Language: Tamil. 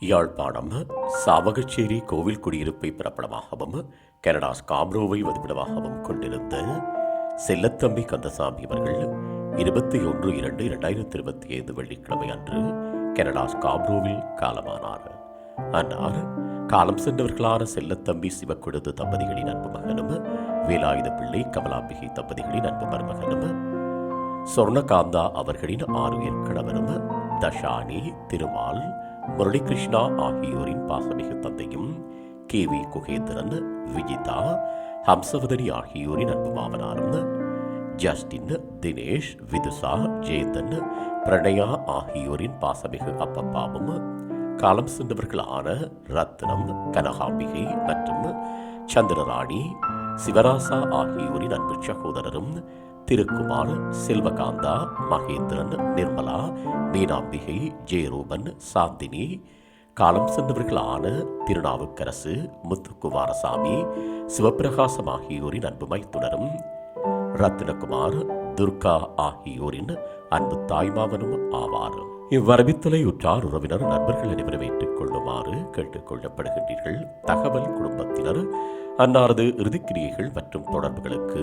யாழ்ப்பாணம் சாவகச்சேரி கோவில் குடியிருப்பை பிரபலமாகவும் கனடா ஸ்காப்ரோவை வதிப்பிடமாகவும் கொண்டிருந்த செல்லத்தம்பி கந்தசாமி அவர்கள் இருபத்தி ஒன்று இரண்டு இரண்டாயிரத்தி இருபத்தி ஐந்து வெள்ளிக்கிழமை அன்று கனடா ஸ்காப்ரோவில் காலமானார். அன்னார் காலம் சென்றவர்களான செல்லத்தம்பி சிவக்கொழுது தம்பதிகளின் அன்பு மகனும் வேலாயுத பிள்ளை கமலாம்பிகை தம்பதிகளின் அன்பு மருமகனும் சொர்ணகாந்தா அவர்களின் ஆறு கணவரும் தஷானி திருமால் முரளிகிருஷ்ணா ஆகியோரின் பாசமிகு தந்தையும் கே வி குகேந்திரன் விஜிதா ஹம்சவதனி ஆகியோரின் அன்பு மாமனாரும் ஜஸ்டின் தினேஷ் விதுசா ஜேதன் பிரணயா ஆகியோரின் பாசமிகு அப்பப்பாவும் காலம் சென்றவர்களான ரத்னம் கனகாம்பிகை மற்றும் சந்திரராணி சிவராசா ஆகியோரின் அன்பு சகோதரரும் திருக்குமார் செல்வகாந்தா மகேந்திரன் நிர்மலா மீனாம்பிகை ஜெயரூபன் சாந்தினி காலம் சென்றவர்களான திருநாவுக்கரசு முத்துக்குமாரசாமி சிவப்பிரகாசம் ஆகியோரின் அன்பு தொடரும் ரத்னகுமார் துர்கா ஆகியோரின் அன்பு தாய்மாவனும் ஆவார். இவ்வரவித்தலை உற்றார் உறவினர் நண்பர்கள் அனைவரும் ஏற்றுக் கொள்ளுமாறு கேட்டுக்கொள்ளப்படுகின்றீர்கள் தகவல் குடும்பத்தினர் அன்னாரது இறுதிக்கிரியைகள் மற்றும் தொடர்புகளுக்கு